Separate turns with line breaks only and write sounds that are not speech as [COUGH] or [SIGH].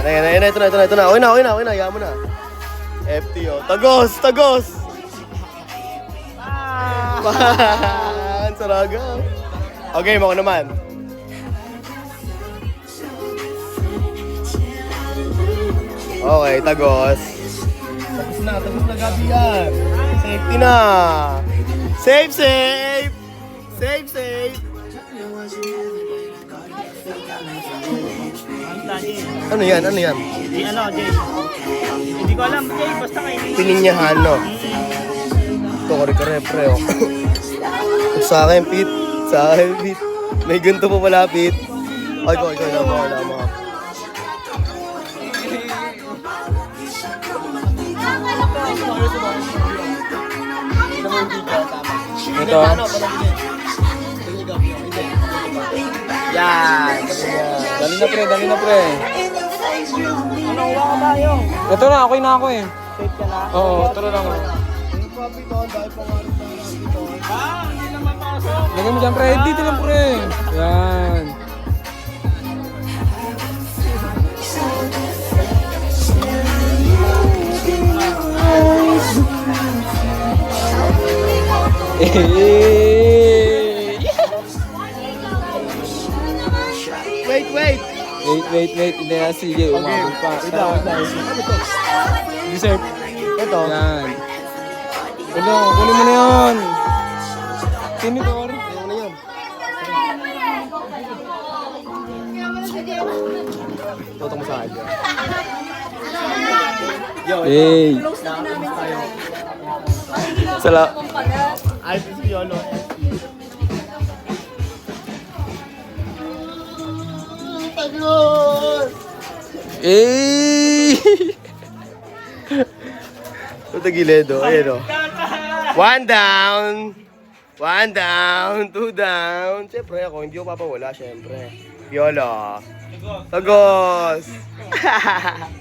Ayan, ayan, ayan, ito na, ito na, ito na. Okay na, okay na, okay na, hayaan mo na. FTO. Tagos, tagos! Man, saraga. Okay, mo naman. Okay, tagos. Tapos na, tapos na gabi yan. Safety na. Safe, safe! Safe, safe! Ano yan? Ano yan?
Di ano, Jay. Hindi ko alam, Jay. Basta kayo.
Pininyahan, no? Ito, kare-kare, pre, oh. Sa akin, Pit. Sa akin, Pit. May ganito pa pala, Pit. Ay, ko, ikaw, alam mo, alam mo.
Ito.
Yan.
Dali na pre, dali na pre.
Ano, uwa ka yung?
Ito na, okay na ako eh.
Safe ka na?
Oo, ito na lang. Lagyan mo dyan pre, dito lang pre. Yan. Eh. [LAUGHS]
Wait, wait.
Wait, wait, wait. Hindi na, sige. Umabot pa.
Wait lang, wait lang. Ano to?
Dessert.
Ito.
Yan. Ano, kunin mo na yun. Sino? Ari?
Ano na yun? Toto mo sa akin.
Hey.
Sala.
Alvin si Yolo.
Hey.
Ito gilid, oh. Ayan, oh. One down. One down. Two down. Siyempre ako, hindi ko papawala, siyempre. Piolo. Tagos. [LAUGHS]